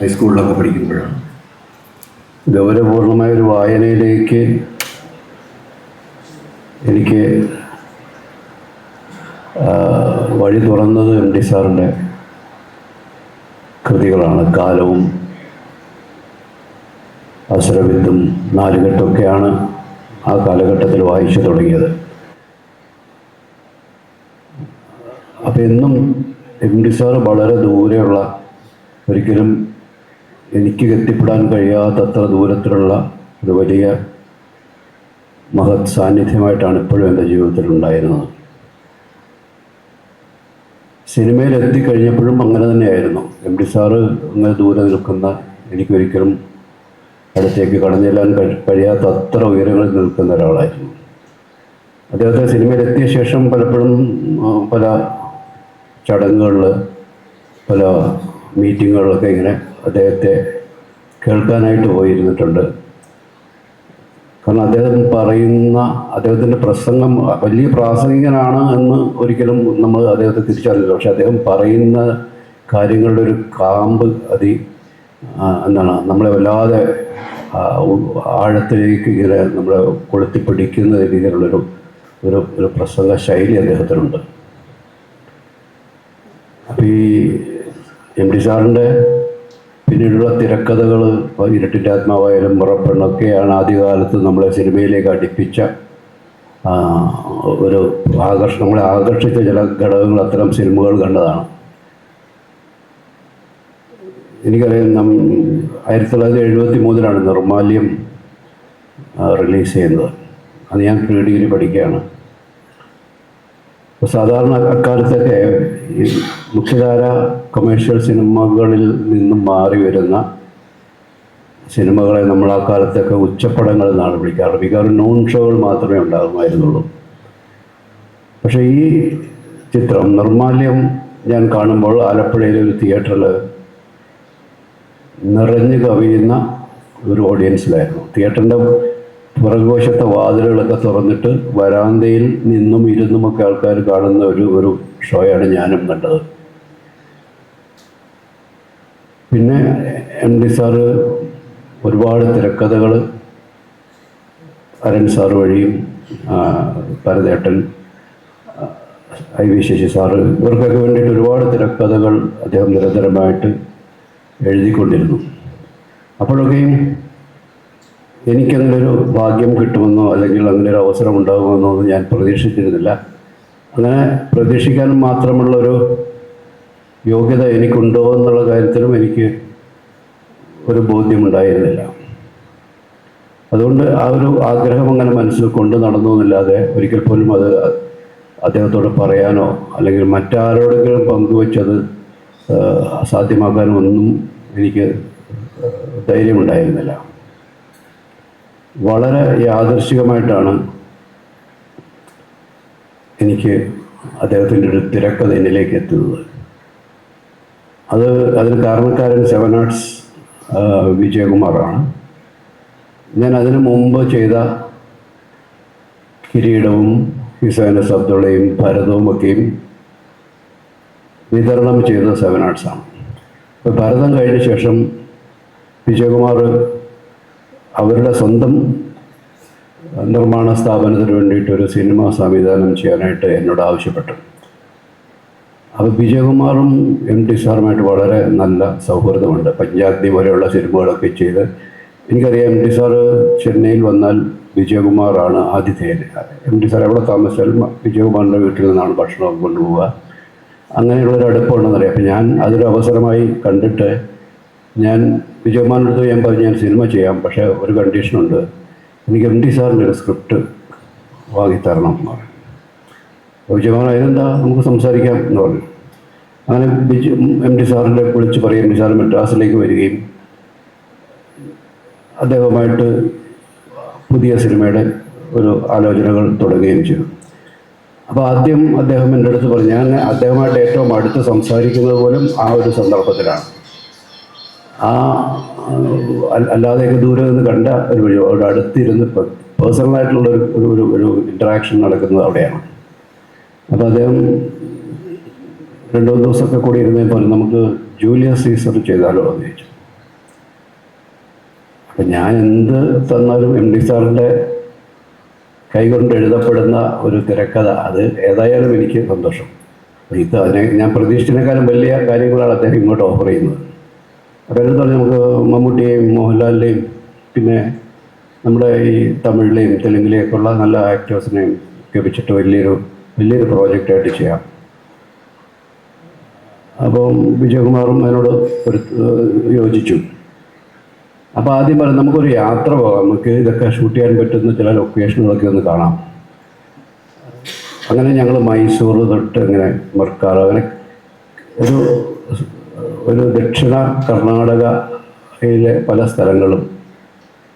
ഹൈസ്കൂളിലൊക്കെ പഠിക്കുമ്പോഴാണ്. ഗൗരവപൂർണമായ ഒരു വായനയിലേക്ക് എനിക്ക് വഴി തുറന്നത് എം ഡി സാറിന്റെ കൃതികളാണ്. കാലവും അസുരവിദ്ധും നാലുകെട്ടൊക്കെയാണ് ആ കാലഘട്ടത്തിൽ വായിച്ചു തുടങ്ങിയത്. അപ്പം എന്നും എം ഡി സാറ് വളരെ ദൂരെയുള്ള ഒരിക്കലും എനിക്ക് എത്തിപ്പെടാൻ കഴിയാത്തത്ര ദൂരത്തിലുള്ള ഒരു വലിയ മഹത് സാന്നിധ്യമായിട്ടാണ് ഇപ്പോഴും എന്റെ ജീവിതത്തിൽ ഉണ്ടായിരുന്നത്. സിനിമയിൽ കഴിഞ്ഞപ്പോഴും അങ്ങനെ തന്നെയായിരുന്നു. എം ഡി സാറ് അങ്ങനെ ദൂരെ നിൽക്കുന്ന എനിക്കൊരിക്കലും അടുത്തേക്ക് കടന്നു ചെല്ലാൻ കഴി കഴിയാത്ത അത്ര ഉയരങ്ങളിൽ നിൽക്കുന്ന ഒരാളായിരുന്നു. അദ്ദേഹത്തെ സിനിമയിലെത്തിയ ശേഷം പലപ്പോഴും പല ചടങ്ങുകളിൽ പല മീറ്റിങ്ങുകളിലൊക്കെ ഇങ്ങനെ അദ്ദേഹത്തെ കേൾക്കാനായിട്ട് പോയിരുന്നിട്ടുണ്ട്. കാരണം അദ്ദേഹം പറയുന്ന അദ്ദേഹത്തിന്റെ പ്രസംഗം വലിയ പ്രാസംഗികനാണ് എന്ന് ഒരിക്കലും നമ്മൾ അദ്ദേഹത്തെ തിരിച്ചറിയില്ല. പക്ഷെ അദ്ദേഹം പറയുന്ന കാര്യങ്ങളുടെ ഒരു കാമ്പ് അതി എന്താണ് നമ്മളെ വല്ലാതെ ആഴത്തിലേക്ക് ഇങ്ങനെ നമ്മളെ കൊളുത്തിപ്പിടിക്കുന്ന രീതിയിലുള്ളൊരു ഒരു ഒരു പ്രസംഗ ശൈലി അദ്ദേഹത്തിനുണ്ട്. അപ്പോൾ ഈ എം ഡി സാറിന്റെ പിന്നീടുള്ള തിരക്കഥകൾ ഇരട്ടിന്റെ ആത്മാവായാലും മുറപ്പെണ്ണൊക്കെയാണ് ആദ്യകാലത്ത് നമ്മളെ സിനിമയിലേക്ക് അടുപ്പിച്ച ഒരു ആകർഷ നമ്മളെ ആകർഷിച്ച ചില ഘടകങ്ങൾ അത്തരം സിനിമകൾ കണ്ടതാണ്. എനിക്കറിയാം നം ആയിരത്തി തൊള്ളായിരത്തി എഴുപത്തി മൂന്നിലാണ് നിർമാല്യം റിലീസ് ചെയ്യുന്നത്. അത് ഞാൻ പ്രീ ഡിഗ്രി പഠിക്കുകയാണ്. സാധാരണ അക്കാലത്തൊക്കെ ഈ മുഖ്യധാര കൊമേഴ്ഷ്യൽ സിനിമകളിൽ നിന്നും മാറി വരുന്ന സിനിമകളെ നമ്മൾ ആ കാലത്തൊക്കെ ഉച്ചപ്പടങ്ങൾ എന്നാണ് വിളിക്കാറ്. മിക്കവാറും നോൺ ഷോകൾ മാത്രമേ ഉണ്ടാകുമായിരുന്നുള്ളൂ. പക്ഷേ ഈ ചിത്രം നിർമാല്യം ഞാൻ കാണുമ്പോൾ ആലപ്പുഴയിലെ ഒരു തിയേറ്ററിൽ നിറഞ്ഞു കവിയുന്ന ഒരു ഓഡിയൻസിലായിരുന്നു തിയേറ്ററിന്റെ പുറകുവശത്തെ വാതിലുകളൊക്കെ തുറന്നിട്ട് വരാന്തയിൽ നിന്നും ഇരുന്നുമൊക്കെ ആൾക്കാർ കാണുന്ന ഒരു ഒരു ഷോയാണ് ഞാനും കണ്ടത്. പിന്നെ എം ഡി സാറ് ഒരുപാട് തിരക്കഥകൾ അരൺ സാർ വഴിയും പരതേട്ടൻ ഐ വി ശശി സാറ് ഇവർക്കൊക്കെ വേണ്ടിയിട്ട് ഒരുപാട് തിരക്കഥകൾ അദ്ദേഹം നിരന്തരമായിട്ട് എഴുതിക്കൊണ്ടിരുന്നു. അപ്പോഴൊക്കെയും എനിക്കങ്ങനെ ഒരു ഭാഗ്യം കിട്ടുമെന്നോ അല്ലെങ്കിൽ അങ്ങനെ ഒരു അവസരം ഉണ്ടാകുമെന്നോ ഒന്നും ഞാൻ പ്രതീക്ഷിച്ചിരുന്നില്ല. അങ്ങനെ പ്രതീക്ഷിക്കാൻ മാത്രമുള്ളൊരു യോഗ്യത എനിക്കുണ്ടോ എന്നുള്ള കാര്യത്തിലും എനിക്ക് ഒരു ബോധ്യമുണ്ടായിരുന്നില്ല. അതുകൊണ്ട് ആ ഒരു ആഗ്രഹം അങ്ങനെ മനസ്സിൽ കൊണ്ട് നടന്നു എന്നല്ലാതെ ഒരിക്കൽ പോലും അത് അദ്ദേഹത്തോട് പറയാനോ അല്ലെങ്കിൽ മറ്റാരോടെങ്കിലും പങ്കുവെച്ചത് ആ, സാധ്യമാക്കാനോ ഒന്നും എനിക്ക് ധൈര്യമുണ്ടായിരുന്നില്ല. വളരെ യാദർശികമായിട്ടാണ് എനിക്ക് അദ്ദേഹത്തിന്റെ ഒരു തിരക്കഥ എന്നിലേക്ക് എത്തുന്നത്. അത് അതിന് കാരണക്കാരൻ സെവൻ ആർട്സ് വിജയകുമാറാണ്. ഞാൻ അതിനു മുമ്പ് ചെയ്ത കിരീടവും ഹിസൈനസ് അബ്ദുള്ളയും ഭരതവും ഒക്കെയും വിതരണം ചെയ്ത സെവൻ ആർട്സാണ് ഭരതം കഴിഞ്ഞ ശേഷം വിജയകുമാർ അവരുടെ സ്വന്തം നിർമ്മാണ സ്ഥാപനത്തിന് വേണ്ടിയിട്ട് ഒരു സിനിമ സംവിധാനം ചെയ്യാനായിട്ട് എന്നോട് ആവശ്യപ്പെട്ടു. അപ്പോൾ വിജയകുമാറും എം ടി സാറുമായിട്ട് വളരെ നല്ല സൗഹൃദമുണ്ട്. പഞ്ചാഗ്നി പോലെയുള്ള സിനിമകളൊക്കെ ചെയ്ത് എനിക്കറിയാം എം ടി സാറ് ചെന്നൈയിൽ വന്നാൽ വിജയകുമാറാണ് ആതിഥേയൻ. എം ടി സാർ എവിടെ താമസിച്ചാലും വിജയകുമാറിന്റെ വീട്ടിൽ നിന്നാണ് ഭക്ഷണം കൊണ്ടുപോവുക. അങ്ങനെയുള്ളൊരു അടുപ്പമുണ്ടെന്നറിയാം. അപ്പം ഞാൻ അതൊരു അവസരമായി കണ്ടിട്ട് ഞാൻ വിജയമാനടുത്ത് ഞാൻ പറഞ്ഞു ഞാൻ സിനിമ ചെയ്യാം പക്ഷേ ഒരു കണ്ടീഷനുണ്ട് എനിക്ക് എം ടി സാറിന്റെ ഒരു സ്ക്രിപ്റ്റ് വാങ്ങിത്തരണം എന്ന് പറഞ്ഞു. വിജയമാൻ അതിനെന്താ നമുക്ക് സംസാരിക്കാം എന്ന് പറഞ്ഞു. അങ്ങനെ ബിജു എം ഡി സാറിന്റെ വിളിച്ച് പറയും എം ഡി സാർ മദ്രാസിലേക്ക് വരികയും അദ്ദേഹവുമായിട്ട് പുതിയ സിനിമയുടെ ഒരു ആലോചനകൾ തുടങ്ങുകയും ചെയ്തു. അപ്പോൾ ആദ്യം അദ്ദേഹം എന്റെ അടുത്ത് പറഞ്ഞു ഞാൻ അദ്ദേഹമായിട്ട് ഏറ്റവും അടുത്ത് സംസാരിക്കുന്നത് പോലും ആ ഒരു സന്ദർഭത്തിലാണ്. ആ അല്ലാതെ അല്ലാതെയൊക്കെ ദൂരെ നിന്ന് കണ്ട ഒരു വഴി അവിടെ അടുത്തിരുന്ന് പേഴ്സണലായിട്ടുള്ള ഒരു ഒരു ഒരു ഇന്ററാക്ഷൻ നടക്കുന്നത് അവിടെയാണ്. അപ്പോൾ അദ്ദേഹം രണ്ടു ദിവസമൊക്കെ കൂടി ഇരുന്നപ്പോൾ നമുക്ക് ജൂലിയസ് സീസർ ചെയ്താലോ എന്ന് ചോദിച്ചു. അപ്പം ഞാൻ എന്ത് തന്നാലും എം ഡി സാറിന്റെ കൈകൊണ്ട് എഴുതപ്പെടുന്ന ഒരു തിരക്കഥ അത് ഏതായാലും എനിക്ക് സന്തോഷം. ഇത് അതിനെ ഞാൻ പ്രതീക്ഷിച്ചതിനേക്കാളും വലിയ കാര്യങ്ങളാണ് അദ്ദേഹം ഇങ്ങോട്ട് ഓഫർ ചെയ്യുന്നത്. അപ്പോൾ പറഞ്ഞാൽ നമുക്ക് മമ്മൂട്ടിയെയും മോഹൻലാലിന്റെയും പിന്നെ നമ്മുടെ ഈ തമിഴിലെയും തെലുങ്കിലെയും ഒക്കെ ഉള്ള നല്ല ആക്ടേഴ്സിനെയും ലഭിച്ചിട്ട് വലിയൊരു വലിയൊരു പ്രോജക്റ്റായിട്ട് ചെയ്യാം. അപ്പം വിജയകുമാറും അതിനോട് ഒരു യോജിച്ചു. അപ്പോൾ ആദ്യം പറഞ്ഞു നമുക്കൊരു യാത്ര പോകാം. നമുക്ക് ഇതൊക്കെ ഷൂട്ട് ചെയ്യാൻ പറ്റുന്ന ചില ലൊക്കേഷനുകളൊക്കെ ഒന്ന് കാണാം. അങ്ങനെ ഞങ്ങൾ മൈസൂർ തൊട്ട് ഇങ്ങനെ മർക്കാർ അങ്ങനെ ഒരു ഒരു ദക്ഷിണ കർണാടകയിലെ പല സ്ഥലങ്ങളും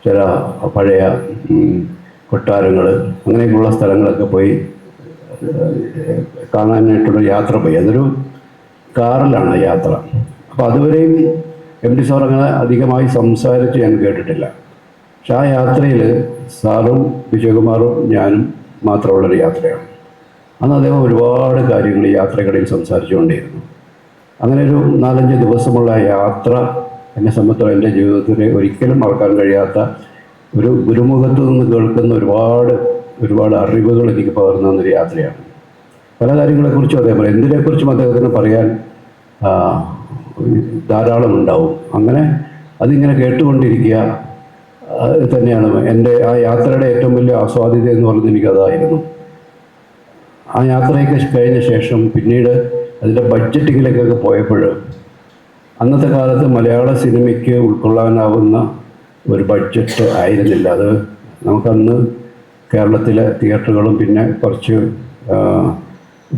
ചില പഴയ കൊട്ടാരങ്ങൾ അങ്ങനെയൊക്കെയുള്ള സ്ഥലങ്ങളൊക്കെ പോയി കാണാനായിട്ടുള്ള യാത്ര പോയി. അതൊരു കാറിലാണ് യാത്ര. അപ്പോൾ അതുവരെയും എം ഡി സാർ അങ്ങനെ അധികമായി സംസാരിച്ച് ഞാൻ കേട്ടിട്ടില്ല. പക്ഷെ ആ യാത്രയിൽ സാറും വിജയകുമാറും ഞാനും മാത്രമുള്ളൊരു യാത്രയാണ്. അന്ന് അദ്ദേഹം ഒരുപാട് കാര്യങ്ങൾ യാത്രകളിൽ സംസാരിച്ചുകൊണ്ടേയിരുന്നു. അങ്ങനെ ഒരു നാലഞ്ച് ദിവസമുള്ള യാത്ര എന്നെ സംബന്ധിച്ചോളം എന്റെ ജീവിതത്തിന് ഒരിക്കലും മറക്കാൻ കഴിയാത്ത ഒരു ഗുരുമുഖത്ത് നിന്ന് കേൾക്കുന്ന ഒരുപാട് ഒരുപാട് അറിവുകൾ എനിക്ക് പകർന്നു തന്നൊരു യാത്രയാണ്. പല കാര്യങ്ങളെക്കുറിച്ചും പറയും എന്തിനെക്കുറിച്ചും അദ്ദേഹത്തിന് പറയാൻ ധാരാളം ഉണ്ടാവും. അങ്ങനെ അതിങ്ങനെ കേട്ടുകൊണ്ടിരിക്കുക തന്നെയാണ് എന്റെ ആ യാത്രയുടെ ഏറ്റവും വലിയ ആസ്വാദ്യത എന്ന് പറയുന്നത് എനിക്കതായിരുന്നു ആ യാത്രയൊക്കെ കഴിഞ്ഞ ശേഷം പിന്നീട് അതിന്റെ ബഡ്ജറ്റിങ്ങിലേക്കൊക്കെ പോയപ്പോൾ അന്നത്തെ കാലത്ത് മലയാള സിനിമയ്ക്ക് ഉൾക്കൊള്ളാനാവുന്ന ഒരു ബഡ്ജറ്റ് ആയിരുന്നില്ല. അത് നമുക്കന്ന് കേരളത്തിലെ തിയേറ്ററുകളും പിന്നെ കുറച്ച്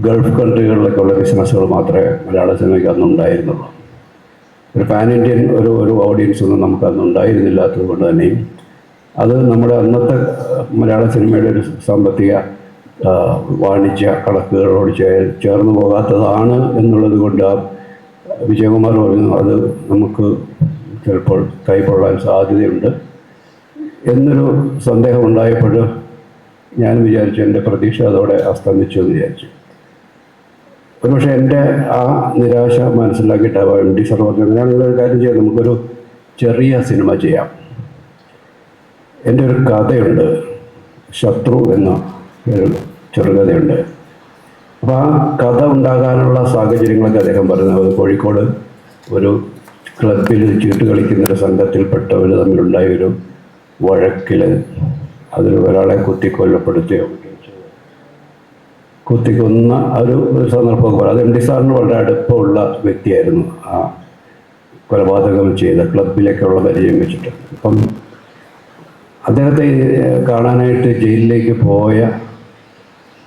ഗൾഫ് കൺട്രികളിലൊക്കെ ഉള്ള ബിസിനസ്സുകൾ മാത്രമേ മലയാള സിനിമയ്ക്ക് അന്നുണ്ടായിരുന്നുള്ളൂ. ഒരു പാൻ ഇന്ത്യൻ ഒരു ഒരു ഓഡിയൻസ് ഒന്നും നമുക്ക് അന്ന് ഉണ്ടായിരുന്നില്ലാത്തത് കൊണ്ട് തന്നെയും അത് നമ്മുടെ അന്നത്തെ മലയാള സിനിമയുടെ ഒരു സാമ്പത്തിക വാണിജ്യ കണക്കുകളോട് ചേ- ചേർന്ന് പോകാത്തതാണ് എന്നുള്ളത് കൊണ്ട് ആ വിജയകുമാർ പറയുന്നു അത് നമുക്ക് ചിലപ്പോൾ കൈക്കൊള്ളാൻ സാധ്യതയുണ്ട്. എന്നൊരു സന്ദേഹം ഉണ്ടായപ്പോൾ ഞാൻ വിചാരിച്ചു എന്റെ പ്രതീക്ഷ അതോടെ അസ്തമിച്ചു എന്ന് വിചാരിച്ചു. ഒരുപക്ഷെ എന്റെ ആ നിരാശ മനസ്സിലാക്കിയിട്ടാവാം എം ഡി സാർ പറഞ്ഞു അങ്ങനെയാണെങ്കിൽ ഒരു കാര്യം ചെയ്യാം നമുക്കൊരു ചെറിയ സിനിമ ചെയ്യാം. എന്റെ ഒരു കഥയുണ്ട് ശത്രു എന്ന ചെറുകഥയുണ്ട്. അപ്പോൾ ആ കഥ ഉണ്ടാകാനുള്ള സാഹചര്യങ്ങളൊക്കെ അദ്ദേഹം പറയുന്നത് കോഴിക്കോട് ഒരു ക്ലബിൽ ചീട്ട് കളിക്കുന്ന ഒരു സംഘത്തിൽപ്പെട്ടവർ തമ്മിലുണ്ടായ ഒരു വഴക്കിൽ അതിൽ ഒരാളെ കുത്തിക്കൊല്ലപ്പെടുത്തുകയോ കുത്തിക്കൊന്ന ഒരു സന്ദർഭമൊക്കെ പറയാം അത് എം ഡി സാറിന് വളരെ അടുപ്പമുള്ള വ്യക്തിയായിരുന്നു. ആ കൊലപാതകം ചെയ്ത ക്ലബിലേക്കുള്ള പരിചയം വെച്ചിട്ട്. അപ്പം അദ്ദേഹത്തെ കാണാനായിട്ട് ജയിലിലേക്ക് പോയ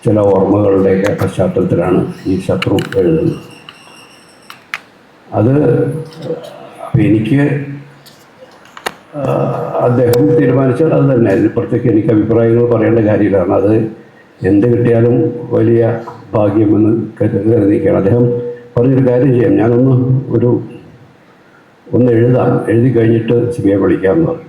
ചില ഓർമ്മകളുടെയൊക്കെ പശ്ചാത്തലത്തിലാണ് ഈ ശത്രു എഴുതുന്നത്. അത് എനിക്ക് അദ്ദേഹം തീരുമാനിച്ചാൽ അത് തന്നെ. അതിന് പ്രത്യേകിച്ച് എനിക്ക് അഭിപ്രായങ്ങൾ പറയേണ്ട കാര്യമില്ലാണ് അത് എന്ത് കിട്ടിയാലും വലിയ ഭാഗ്യമെന്ന് കരുതി കരുതിയിരിക്കുകയാണ്. അദ്ദേഹം പറഞ്ഞൊരു കാര്യം ചെയ്യാം. ഞാനൊന്ന് ഒരു ഒന്ന് എഴുതാം. എഴുതി കഴിഞ്ഞിട്ട് സിബിയെ വിളിക്കാമെന്ന് പറഞ്ഞു.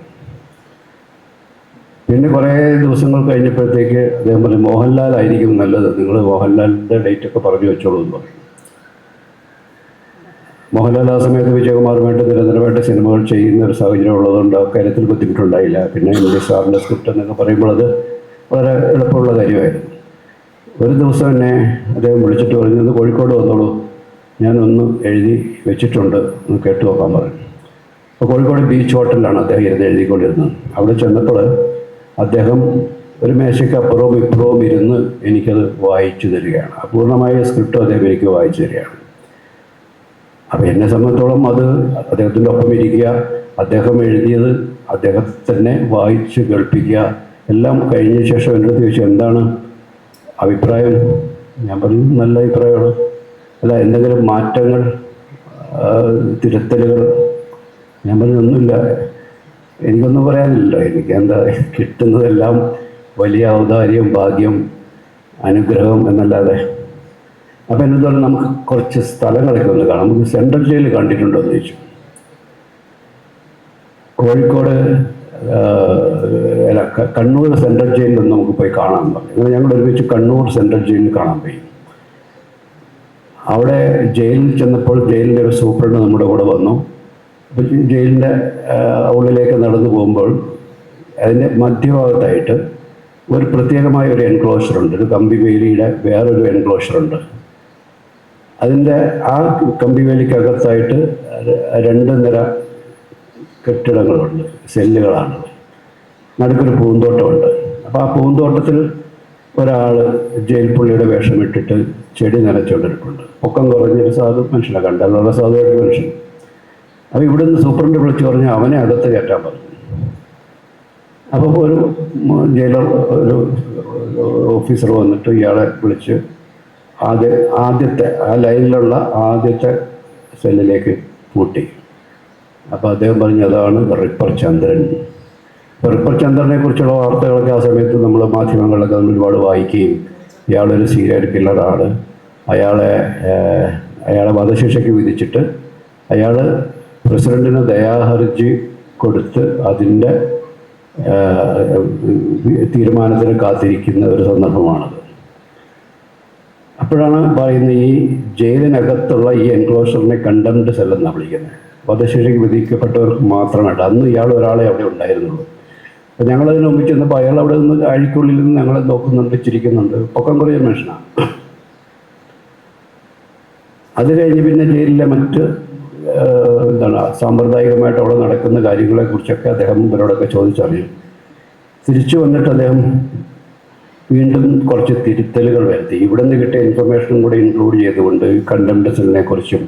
പിന്നെ കുറേ ദിവസങ്ങൾ കഴിഞ്ഞപ്പോഴത്തേക്ക് അദ്ദേഹം പറഞ്ഞു മോഹൻലാൽ ആയിരിക്കും നല്ലത്. നിങ്ങൾ മോഹൻലാലിന്റെ ഡേറ്റ് ഒക്കെ പറഞ്ഞു വെച്ചോളൂ എന്ന് പറഞ്ഞു. മോഹൻലാൽ ആ സമയത്ത് വിജയകുമാറുമായിട്ട് നിരന്തരമായിട്ട് സിനിമകൾ ചെയ്യുന്ന ഒരു സാഹചര്യം ഉള്ളതുകൊണ്ട് കാര്യത്തിൽ ബുദ്ധിമുട്ടുണ്ടായില്ല. പിന്നെ എം ഡി സാറിന്റെ സ്ക്രിപ്റ്റ് എന്നൊക്കെ പറയുമ്പോൾ അത് വളരെ എളുപ്പമുള്ള കാര്യമായിരുന്നു. ഒരു ദിവസം എന്നെ അദ്ദേഹം വിളിച്ചിട്ട് പറഞ്ഞത് "ഒന്ന് കോഴിക്കോട് വന്നോളൂ. ഞാനൊന്ന് എഴുതി വെച്ചിട്ടുണ്ട്. ഒന്ന് കേട്ടു നോക്കാൻ പറഞ്ഞു. അപ്പോൾ കോഴിക്കോട് ബീച്ച് ഹോട്ടലിലാണ് അദ്ദേഹം ഇരുന്ന് എഴുതിക്കൊണ്ടിരുന്നത്. അവിടെ ചെന്നപ്പോൾ അദ്ദേഹം ഒരു മേശയ്ക്കപ്പുറവും ഇപ്പുറവും ഇരുന്ന് എനിക്കത് വായിച്ചു തരികയാണ്. അപൂർണമായ സ്ക്രിപ്റ്റ് അദ്ദേഹം എനിക്ക് വായിച്ചു തരികയാണ്. അപ്പോൾ എന്നെ സംബന്ധിച്ചോളം അത് അദ്ദേഹത്തിന്റെ ഒപ്പം ഇരിക്കുക അദ്ദേഹം എഴുതിയത് അദ്ദേഹം തന്നെ വായിച്ച് കേൾപ്പിക്കുക എല്ലാം കഴിഞ്ഞ ശേഷം എന്റെ അടുത്ത് ചോദിച്ചു എന്താണ് അഭിപ്രായം? ഞാൻ പറഞ്ഞു നല്ല അഭിപ്രായമാണ്. അല്ല എന്തെങ്കിലും മാറ്റങ്ങൾ തിരുത്തലുകൾ? ഞാൻ പറഞ്ഞു ഒന്നുമില്ല. എനിക്കൊന്നും പറയാനില്ല എനിക്ക് എന്താ കിട്ടുന്നതെല്ലാം വലിയ ഔദാര്യം ഭാഗ്യം അനുഗ്രഹം എന്നല്ലാതെ. അപ്പം എന്നോട് പറഞ്ഞു നമുക്ക് കുറച്ച് സ്ഥലങ്ങളൊക്കെ ഒന്ന് കാണാം? നമുക്ക് സെൻട്രൽ ജയിൽ കണ്ടിട്ടുണ്ടോ എന്ന് ചോദിച്ചു. കോഴിക്കോട് അല്ല കണ്ണൂർ സെൻട്രൽ ജയിലിൽ നമുക്ക് പോയി കാണാൻ പറഞ്ഞു. അങ്ങനെ ഞങ്ങൾ ഒരുമിച്ച് കണ്ണൂർ സെൻട്രൽ ജയിലിൽ കാണാൻ പോയി. അവിടെ ജയിലിൽ ചെന്നപ്പോൾ ജയിലിന്റെ ഒരു സൂപ്രണ്ട് നമ്മുടെ കൂടെ വന്നു. ജയിലിന്റെ ഉള്ളിലേക്ക് നടന്നു പോകുമ്പോൾ അതിന്റെ മധ്യഭാഗത്തായിട്ട് ഒരു പ്രത്യേകമായ ഒരു എൻക്ലോഷർ ഉണ്ട്. ഒരു കമ്പി വേലിയുടെ വേറൊരു എൻക്ലോഷർ ഉണ്ട്. അതിന്റെ ആ കമ്പി വേലിക്കകത്തായിട്ട് രണ്ട് നിര കെട്ടിടങ്ങളുണ്ട് സെല്ലുകളാണ്. നടുക്കൊരു പൂന്തോട്ടമുണ്ട്. അപ്പോൾ ആ പൂന്തോട്ടത്തിൽ ഒരാൾ ജയിൽ പുള്ളിയുടെ വേഷമിട്ടിട്ട് ചെടി നനച്ചുകൊണ്ടിരിപ്പുണ്ട്. പൊക്കം കുറഞ്ഞൊരു സാധു മനുഷ്യനെ കണ്ടാൽ നല്ല സാധുവായിട്ട് മനുഷ്യൻ. അപ്പോൾ ഇവിടുന്ന് സൂപ്രണ്ട് വിളിച്ചു പറഞ്ഞ് അവനെ അകത്ത് കയറ്റാൻ പറഞ്ഞു. അപ്പോൾ ഒരു ജയിലർ ഒരു ഓഫീസർ വന്നിട്ട് ഇയാളെ വിളിച്ച് ആദ്യ ആദ്യത്തെ ആ ലൈനിലുള്ള ആദ്യത്തെ സെല്ലിലേക്ക് പൂട്ടി. അപ്പോൾ അദ്ദേഹം പറഞ്ഞു അതാണ് റിപ്പർ ചന്ദ്രൻ. റിപ്പർ ചന്ദ്രനെ കുറിച്ചുള്ള വാർത്തകളൊക്കെ ആ സമയത്ത് നമ്മൾ മാധ്യമങ്ങളിലൊക്കെ നമ്മൾ ഒരുപാട് വായിക്കുകയും ഇയാളൊരു സീരിയൽ കില്ലറാണ്. അയാളെ അയാളെ വധശിക്ഷയ്ക്ക് വിധിച്ചിട്ട് അയാൾ പ്രസിഡന്റിന് ദയാഹർജി കൊടുത്ത് അതിന്റെ തീരുമാനത്തിന് കാത്തിരിക്കുന്ന ഒരു സന്ദർഭമാണത്. അപ്പോഴാണ് പറയുന്നത് ഈ ജയിലിനകത്തുള്ള ഈ എൻക്ലോഷറിനെ കണ്ടംഡ് സെൽ എന്നാണ് വിളിക്കുന്നത്. വധശിക്ഷയ്ക്ക് വിധിക്കപ്പെട്ടവർക്ക് മാത്രമായിട്ട് അന്ന് ഇയാൾ ഒരാളെ അവിടെ ഉണ്ടായിരുന്നുള്ളൂ. അപ്പം ഞങ്ങളതിന് മുമ്പ് ചെന്നപ്പോൾ അയാൾ അവിടെ നിന്ന് അഴിക്കുള്ളിൽ നിന്ന് ഞങ്ങളെ നോക്കുന്നുണ്ട് ചിരിക്കുന്നുണ്ട് പൊക്കം കുറേ മനുഷ്യനാണ്. അത് കഴിഞ്ഞ് പിന്നെ ജയിലിലെ മറ്റ് എന്താണ് സാമ്പ്രദായികമായിട്ട് അവിടെ നടക്കുന്ന കാര്യങ്ങളെക്കുറിച്ചൊക്കെ അദ്ദേഹം ഇവരോടൊക്കെ ചോദിച്ചറിയും. തിരിച്ചു വന്നിട്ട് അദ്ദേഹം വീണ്ടും കുറച്ച് തിരുത്തലുകൾ വരുത്തി. ഇവിടെ നിന്ന് കിട്ടിയ ഇൻഫർമേഷനും കൂടി ഇൻക്ലൂഡ് ചെയ്തുകൊണ്ട് കണ്ടംപ്റ്റസിനെ കുറിച്ചും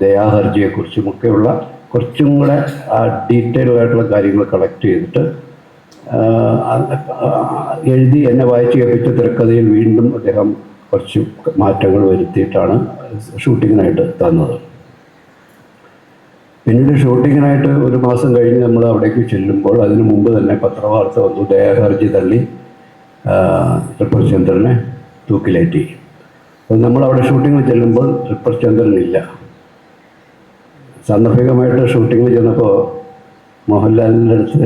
ദയാഹർജിയെക്കുറിച്ചും ഒക്കെയുള്ള കുറച്ചും കൂടെ ആ ഡീറ്റെയിൽ ആയിട്ടുള്ള കാര്യങ്ങൾ കളക്ട് ചെയ്തിട്ട് എഴുതി എന്നെ വായിച്ചു കേൾപ്പിച്ച തിരക്കഥയിൽ വീണ്ടും അദ്ദേഹം കുറച്ച് മാറ്റങ്ങൾ വരുത്തിയിട്ടാണ് ഷൂട്ടിങ്ങിനായിട്ട് തന്നത്. പിന്നീട് ഷൂട്ടിങ്ങിനായിട്ട് ഒരു മാസം കഴിഞ്ഞ് നമ്മൾ അവിടേക്ക് ചെല്ലുമ്പോൾ അതിനു മുമ്പ് തന്നെ പത്രവാർത്ത വന്നു. ദയാഹർജി തള്ളി ട്രിപ്പർ ചന്ദ്രനെ തൂക്കിലേറ്റി. അപ്പോൾ നമ്മൾ അവിടെ ഷൂട്ടിങ്ങിന് ചെല്ലുമ്പോൾ ട്രിപ്പർ ചന്ദ്രൻ ഇല്ല. സാന്ദർഭികമായിട്ട് ഷൂട്ടിങ്ങിന് ചെന്നപ്പോൾ മോഹൻലാലിന്റെ അടുത്ത്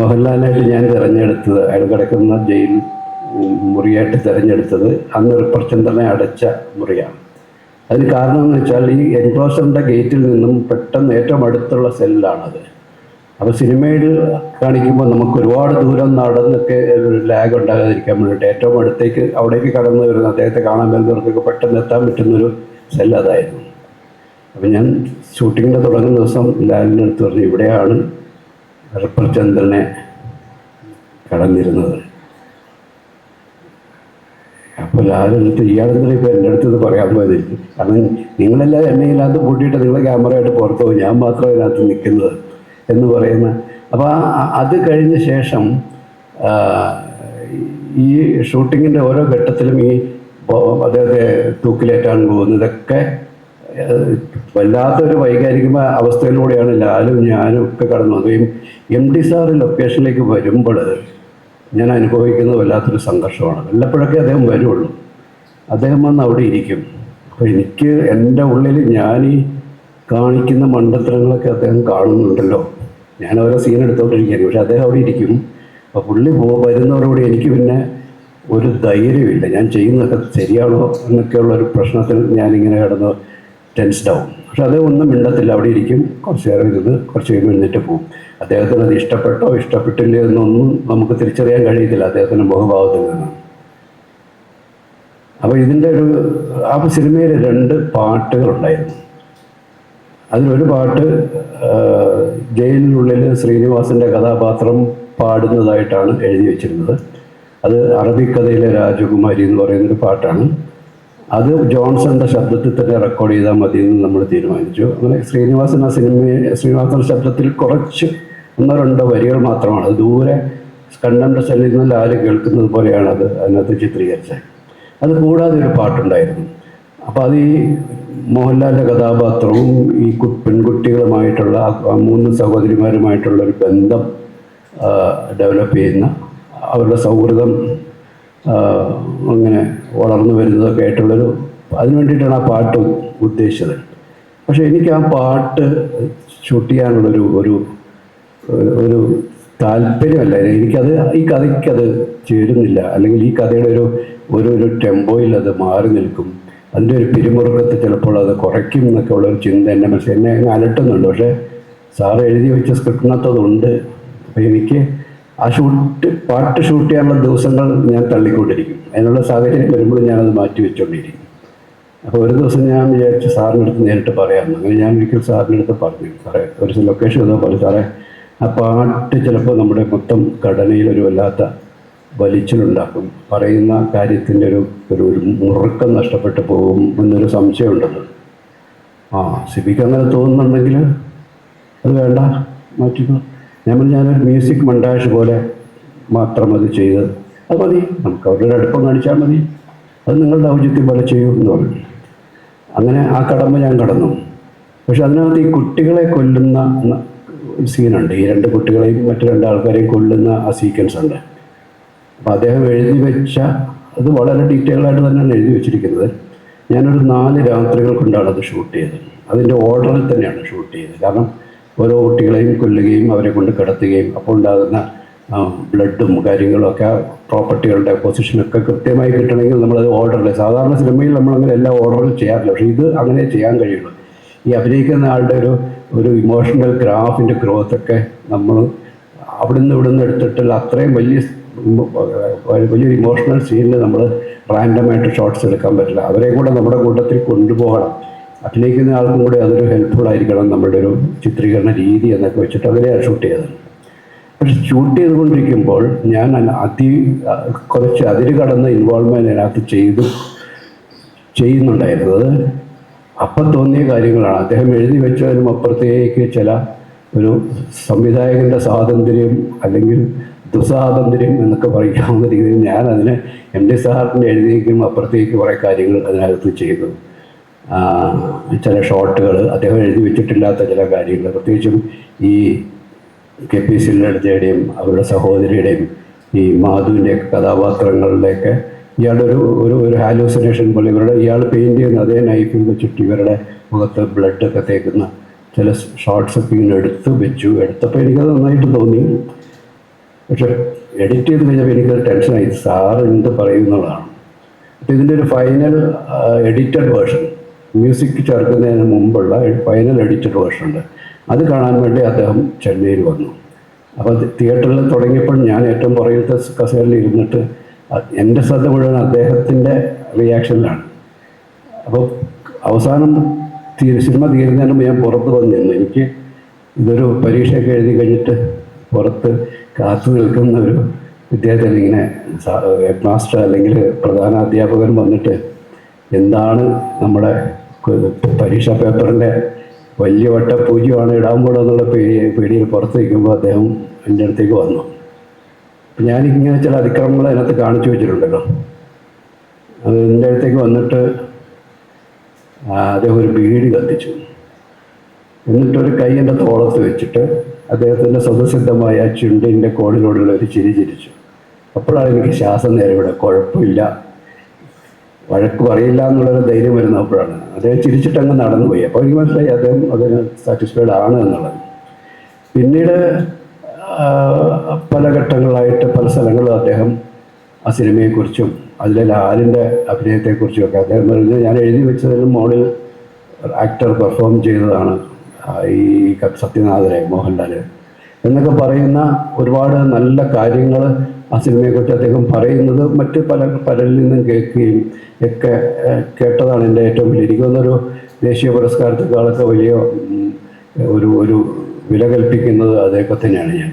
മോഹൻലാലായിട്ട് ഞാൻ തിരഞ്ഞെടുത്തത് അയാൾ കിടക്കുന്ന ജയിൽ മുറിയായിട്ട് തിരഞ്ഞെടുത്തത് അന്ന് റിപ്പർ ചന്ദ്രനെ അടച്ച മുറിയാണ്. അതിന് കാരണം എന്ന് വെച്ചാൽ ഈ എൻക്ലോസറിന്റെ ഗേറ്റിൽ നിന്നും പെട്ടെന്ന് ഏറ്റവും അടുത്തുള്ള സെല്ലാണത്. അപ്പോൾ സിനിമയിൽ കാണിക്കുമ്പോൾ നമുക്ക് ഒരുപാട് ദൂരം നടന്നൊക്കെ ഒരു ലാഗ് ഉണ്ടാകാതിരിക്കാൻ വേണ്ടിയിട്ട് ഏറ്റവും അടുത്തേക്ക് അവിടേക്ക് കടന്നു വരുന്ന അദ്ദേഹത്തെ കാണാൻ വരുന്നവർക്കൊക്കെ പെട്ടെന്ന് എത്താൻ പറ്റുന്നൊരു സെല്ല് അതായിരുന്നു. അപ്പം ഞാൻ ഷൂട്ടിങ്ങിന്റെ തുടങ്ങുന്ന ദിവസം ലാലിന്റെ അടുത്ത് പറഞ്ഞു ഇവിടെയാണ് റിപ്പർ ചന്ദ്രനെ കടന്നിരുന്നത്. അപ്പോൾ ലാലെടുത്ത് ഇയാളെന്തിനാ ഇപ്പോൾ എന്റെ അടുത്ത് ഇത് പറയാൻ പോയതിൽ കാരണം നിങ്ങളെല്ലാം എന്നെ എണ്ണയില്ലാത്ത പൂട്ടിയിട്ട് നിങ്ങൾ ക്യാമറയായിട്ട് പുറത്തു ഞാൻ മാത്രം ഇതിനകത്ത് നിൽക്കുന്നത് എന്ന് പറയുന്ന അപ്പോൾ അത് കഴിഞ്ഞ ശേഷം ഈ ഷൂട്ടിങ്ങിന്റെ ഓരോ ഘട്ടത്തിലും ഈ അദ്ദേഹത്തെ തൂക്കിലേറ്റാൻ പോകുന്നതൊക്കെ വല്ലാത്തൊരു വൈകാരിക അവസ്ഥയിലൂടെയാണ് ലാലും ഞാനും ഒക്കെ കടന്നു വന്നത്. എം ഡി സാറ് ലൊക്കേഷനിലേക്ക് വരുമ്പോൾ ഞാൻ അനുഭവിക്കുന്നത് വല്ലാത്തൊരു സംഘർഷമാണ്. വല്ലപ്പോഴൊക്കെ അദ്ദേഹം വരുള്ളൂ. അദ്ദേഹം വന്ന് അവിടെ ഇരിക്കും. അപ്പോൾ എനിക്ക് എന്റെ ഉള്ളിൽ ഞാൻ ഈ കാണിക്കുന്ന മണ്ടത്തരങ്ങളൊക്കെ അദ്ദേഹം കാണുന്നുണ്ടല്ലോ. ഞാൻ ഓരോ സീൻ എടുത്തോണ്ടിരിക്കുകയാണ് പക്ഷെ അദ്ദേഹം അവിടെ ഇരിക്കും. അപ്പോൾ പുള്ളി പോ വരുന്നവരോട് എനിക്ക് പിന്നെ ഒരു ധൈര്യമില്ല. ഞാൻ ചെയ്യുന്നതൊക്കെ ശരിയാണോ എന്നൊക്കെയുള്ള ഒരു പ്രശ്നത്തിൽ ഞാനിങ്ങനെ കിടന്ന് ടെൻസ്ഡാവും പക്ഷെ അദ്ദേഹം ഒന്നും മിണ്ടത്തില്ല. അവിടെ ഇരിക്കും. കുറച്ച് നേരം ഇരുന്ന് കുറച്ച് കഴിയുമ്പോൾ എഴുന്നേറ്റ് പോകും അദ്ദേഹത്തിന് അത് ഇഷ്ടപ്പെട്ടോ ഇഷ്ടപ്പെട്ടില്ലേ എന്നൊന്നും നമുക്ക് തിരിച്ചറിയാൻ കഴിയത്തില്ല. അദ്ദേഹത്തിന്റെ മുഖഭാവത്തിൽ നിന്ന് അപ്പോൾ ഇതിന്റെ ഒരു ആ സിനിമയിൽ രണ്ട് പാട്ടുകളുണ്ടായിരുന്നു. അതിലൊരു പാട്ട് ജയിലിനുള്ളിൽ ശ്രീനിവാസിന്റെ കഥാപാത്രം പാടുന്നതായിട്ടാണ് എഴുതി വെച്ചിരുന്നത്. അത് അറബിക്കഥയിലെ രാജകുമാരി എന്ന് പറയുന്നൊരു പാട്ടാണ്. അത് ജോൺസന്റെ ശബ്ദത്തിൽ തന്നെ റെക്കോർഡ് ചെയ്താൽ മതി എന്ന് നമ്മൾ തീരുമാനിച്ചു. അങ്ങനെ ശ്രീനിവാസൻ ആ സിനിമയെ ശ്രീനിവാസന്റെ ശബ്ദത്തിൽ കുറച്ച് ഒന്നോ രണ്ടോ വരികൾ മാത്രമാണ്. ദൂരെ കണ്ടന്റെ സെല്ലിൽ നിന്ന് ലാൽ കേൾക്കുന്നത് പോലെയാണ് അത് അതിനകത്ത് ചിത്രീകരിച്ചത്. അത് കൂടാതെ ഒരു പാട്ടുണ്ടായിരുന്നു. അപ്പോൾ അത് ഈ മോഹൻലാലിന്റെ കഥാപാത്രവും ഈ പെൺകുട്ടികളുമായിട്ടുള്ള ആ മൂന്ന് സഹോദരിമാരുമായിട്ടുള്ള ഒരു ബന്ധം ഡെവലപ്പ് ചെയ്യുന്ന അവരുടെ സൗഹൃദം അങ്ങനെ വളർന്നു വരുന്നതൊക്കെ ആയിട്ടുള്ളൊരു അതിന് വേണ്ടിയിട്ടാണ് ആ പാട്ട് ഉദ്ദേശിച്ചത്. പക്ഷേ എനിക്ക് ആ പാട്ട് ഷൂട്ട് ചെയ്യാനുള്ളൊരു ഒരു ഒരു താല്പര്യമല്ല. എനിക്കത് ഈ കഥയ്ക്കത് ചേരുന്നില്ല. അല്ലെങ്കിൽ ഈ കഥയുടെ ഒരു ഒരു ഒരു ടെമ്പോയിൽ അത് മാറി നിൽക്കും. അതിന്റെ ഒരു പിരിമുറുക്കത്ത് ചിലപ്പോൾ അത് കുറയ്ക്കും എന്നൊക്കെ ഉള്ളൊരു ചിന്ത എന്റെ മനസ്സിൽ എന്നെ അലട്ടുന്നുണ്ട്. പക്ഷേ സാർ എഴുതി വെച്ച സ്ക്രിപ്റ്റിനകത്തതുണ്ട് അപ്പോൾ എനിക്ക് ആ ഷൂട്ട് പാട്ട് ഷൂട്ട് ചെയ്യാനുള്ള ദിവസങ്ങൾ ഞാൻ തള്ളിക്കൊണ്ടിരിക്കും. അതിനുള്ള സാഹചര്യം വരുമ്പോൾ ഞാനത് മാറ്റി വെച്ചുകൊണ്ടിരിക്കും അപ്പോൾ ഒരു ദിവസം ഞാൻ വിചാരിച്ചു സാറിന്റെ അടുത്ത് നേരിട്ട് പറയാമെന്ന്. അങ്ങനെ ഞാൻ ഒരിക്കൽ സാറിന്റെ അടുത്ത് പറഞ്ഞു. സാറേ ഒരു ലൊക്കേഷൻ പറഞ്ഞു സാറേ ആ പാട്ട് ചിലപ്പോൾ നമ്മുടെ മൊത്തം ഘടനയിൽ ഒരു വല്ലാത്ത വലിച്ചിലുണ്ടാക്കും. പറയുന്ന കാര്യത്തിന്റെ ഒരു ഒരു ഒരു മുറുക്കം നഷ്ടപ്പെട്ടു പോകും എന്നൊരു സംശയമുണ്ടല്ലോ ആ സിബിക്ക് അങ്ങനെ തോന്നുന്നുണ്ടെങ്കിൽ അത് വേണ്ട മാറ്റിക്കോ. ഞാൻ പറഞ്ഞാൽ മ്യൂസിക് മണ്ടാഷ് പോലെ മാത്രം അത് ചെയ്ത് അത് മതി. നമുക്ക് അവരുടെ അടുപ്പം കാണിച്ചാൽ മതി. അത് നിങ്ങളുടെ ഔചിത്യം പോലെ ചെയ്യൂ എന്ന് പറഞ്ഞു. അങ്ങനെ ആ കടമ്പ ഞാൻ കടന്നു. പക്ഷെ അതിനകത്ത് ഈ കുട്ടികളെ കൊല്ലുന്ന സീനുണ്ട് ഈ രണ്ട് കുട്ടികളെയും മറ്റു രണ്ട് ആൾക്കാരെയും കൊല്ലുന്ന ആ സീക്വൻസ് ഉണ്ട്. അപ്പോൾ അദ്ദേഹം എഴുതി വെച്ച അത് വളരെ ഡീറ്റെയിൽ ആയിട്ട് തന്നെയാണ് എഴുതി വെച്ചിരിക്കുന്നത്. ഞാനൊരു നാല് രാത്രികൾ കൊണ്ടാണ് അത് ഷൂട്ട് ചെയ്തത്. അതിന്റെ ഓർഡറിൽ തന്നെയാണ് ഷൂട്ട് ചെയ്തത്. കാരണം ഓരോ കുട്ടികളെയും കൊല്ലുകയും അവരെ കൊണ്ട് കിടത്തുകയും അപ്പോൾ ഉണ്ടാകുന്ന ബ്ലഡും കാര്യങ്ങളും ഒക്കെ പ്രോപ്പർട്ടികളുടെ പൊസിഷനൊക്കെ കൃത്യമായി കിട്ടണമെങ്കിൽ നമ്മളത് ഓർഡറിൽ സാധാരണ സിനിമയിൽ നമ്മളങ്ങനെ എല്ലാ ഓർഡറിൽ ചെയ്യാറില്ല. പക്ഷേ ഇത് അങ്ങനെ ചെയ്യാൻ കഴിയുള്ളൂ. ഈ അഭിനയിക്കുന്ന ആളുടെ ഒരു ഒരു ഇമോഷണൽ ഗ്രാഫിന്റെ ഗ്രോത്ത് ഒക്കെ നമ്മൾ ഇവിടെ നിന്ന് എടുത്തിട്ടുള്ള അത്രയും വലിയ വലിയൊരു ഇമോഷണൽ സീനിൽ നമ്മൾ റാൻഡമായിട്ട് ഷോട്ട്സ് എടുക്കാൻ പറ്റില്ല. അവരെ കൂടെ നമ്മുടെ കൂട്ടത്തിൽ കൊണ്ടുപോകണം. അഭിനയിക്കുന്ന ആൾക്കും കൂടെ അതൊരു ഹെൽപ്ഫുൾ ആയിരിക്കണം നമ്മുടെ ഒരു ചിത്രീകരണ രീതി എന്നൊക്കെ വെച്ചിട്ട് അങ്ങനെയാണ് ഷൂട്ട് ചെയ്തത് പക്ഷെ ഷൂട്ട് ചെയ്തുകൊണ്ടിരിക്കുമ്പോൾ ഞാൻ അതി കുറച്ച് അതിര് കടന്ന ഇൻവോൾവ്മെന്റ് അതിനകത്ത് ചെയ്തു ചെയ്യുന്നുണ്ടായിരുന്നത് അപ്പം തോന്നിയ കാര്യങ്ങളാണ്. അദ്ദേഹം എഴുതി വെച്ചതിനും അപ്പുറത്തേക്ക് ചില ഒരു സംവിധായകന്റെ സ്വാതന്ത്ര്യം അല്ലെങ്കിൽ ദുസ്വാതന്ത്ര്യം എന്നൊക്കെ പറയാവുന്ന രീതിയിൽ ഞാൻ അതിന് എം ഡി സാറിന്റെ എഴുതിയേക്കും അപ്പുറത്തേക്ക് കുറേ കാര്യങ്ങൾ അതിനകത്ത് ചെയ്തു. ചില ഷോട്ടുകൾ അദ്ദേഹം എഴുതി വെച്ചിട്ടില്ലാത്ത ചില കാര്യങ്ങൾ. പ്രത്യേകിച്ചും ഈ കെ പി സില്ലടുത്തയുടെയും അവരുടെ സഹോദരിയുടെയും ഈ മാധുവിന്റെയൊക്കെ കഥാപാത്രങ്ങളുടെയൊക്കെ ഇയാളുടെ ഒരു ഒരു ഒരു ഹാലൂസിനേഷൻ പോലെ ഇവരുടെ ഇയാൾ പെയിന്റ് ചെയ്യുന്ന അതേ നൈഫിൽ വെച്ചിട്ട് ഇവരുടെ മുഖത്ത് ബ്ലഡൊക്കെ തേക്കുന്ന ചില ഷോർട്ട്സ് ഒക്കെ ഇങ്ങനെ എടുത്ത് വെച്ചു. എടുത്തപ്പോൾ എനിക്കത് നന്നായിട്ട് തോന്നി. പക്ഷെ എഡിറ്റ് ചെയ്ത് കഴിഞ്ഞപ്പോൾ എനിക്കത് ടെൻഷനായി സാർ എന്ത് പറയുന്നതാണ്? അപ്പോൾ ഇതിന്റെ ഒരു ഫൈനൽ എഡിറ്റഡ് വേർഷൻ മ്യൂസിക് ചേർക്കുന്നതിന് മുമ്പുള്ള ഫൈനൽ എഡിറ്റഡ് വേർഷൻ ഉണ്ട്. അത് കാണാൻ വേണ്ടി അദ്ദേഹം ചെന്നൈയിൽ വന്നു. അപ്പോൾ തിയേറ്ററിൽ തുടങ്ങിയപ്പോൾ ഞാൻ ഏറ്റവും പുറകിലത്തെ കസേരയിൽ ഇരുന്നിട്ട് എന്റെ ശ്രദ്ധ മുഴുവൻ അദ്ദേഹത്തിന്റെ റിയാക്ഷനിലാണ് അപ്പോൾ അവസാനം തീരെ സിനിമ തീരുന്നതിന് മുമ്പ് ഞാൻ പുറത്ത് വന്ന് നിന്നു. എനിക്ക് ഇതൊരു പരീക്ഷയൊക്കെ എഴുതി കഴിഞ്ഞിട്ട് പുറത്ത് കാത്തു നിൽക്കുന്ന ഒരു വിദ്യാർത്ഥി ഇങ്ങനെ ഹെഡ് മാസ്റ്റർ അല്ലെങ്കിൽ പ്രധാന അധ്യാപകൻ വന്നിട്ട് എന്താണ് നമ്മുടെ പരീക്ഷാ പേപ്പറിന്റെ വലിയ വട്ട പൂജ്യമാണ് ഇടാൻ പോണെന്നുള്ള പേടി പേടിയിൽ പുറത്ത് നിൽക്കുമ്പോൾ അദ്ദേഹം എന്റെ അടുത്തേക്ക് വന്നു. ഞാനിങ്ങനെ ചില അതിക്രമങ്ങൾ അതിനകത്ത് കാണിച്ചു വെച്ചിട്ടുണ്ടല്ലോ. അത് എന്റെ അടുത്തേക്ക് വന്നിട്ട് അദ്ദേഹം ഒരു ബീഡി കത്തിച്ചു. എന്നിട്ടൊരു കൈ എന്റെ തോളത്ത് വെച്ചിട്ട് അദ്ദേഹത്തിന്റെ സ്വതസിദ്ധമായ ചുണ്ടിന്റെ കോളിനോടുള്ള ഒരു ചിരി ചിരിച്ചു. അപ്പോഴാണ് എനിക്ക് ശ്വാസം നേരെ ഇവിടെ. കുഴപ്പമില്ല. വഴക്ക് പറയില്ല എന്നുള്ളൊരു ധൈര്യം വരുന്ന അപ്പോഴാണ് അദ്ദേഹം ചിരിച്ചിട്ട് അങ്ങ് നടന്നുപോയി. അപ്പോൾ എനിക്ക് മനസ്സിലായി അദ്ദേഹം അതിന് സാറ്റിസ്ഫൈഡ് ആണ് എന്നുള്ളത്. പിന്നീട് പല ഘട്ടങ്ങളായിട്ട് പല സ്ഥലങ്ങളിലും അദ്ദേഹം ആ സിനിമയെക്കുറിച്ചും അതിലെ ലാലിന്റെ അഭിനയത്തെക്കുറിച്ചും ഒക്കെ അദ്ദേഹം പറഞ്ഞു ഞാൻ എഴുതി വെച്ചതിലും മോളിൽ ആക്ടർ പെർഫോം ചെയ്തതാണ് ഈ സത്യനാഥനെ മോഹൻലാൽ എന്നൊക്കെ പറയുന്ന ഒരുപാട് നല്ല കാര്യങ്ങൾ ആ സിനിമയെക്കുറിച്ച് അദ്ദേഹം പറയുന്നത് മറ്റ് പല പലരിൽ നിന്നും കേൾക്കുകയും ഒക്കെ കേട്ടതാണ് എന്റെ ഏറ്റവും വലിയ. എനിക്ക് തോന്നുന്നൊരു ദേശീയ പുരസ്കാരത്തെക്കാളൊക്കെ വലിയ ഒരു ഒരു വില കൽപ്പിക്കുന്നത് അദ്ദേഹത്തിനെയാണ് ഞാൻ.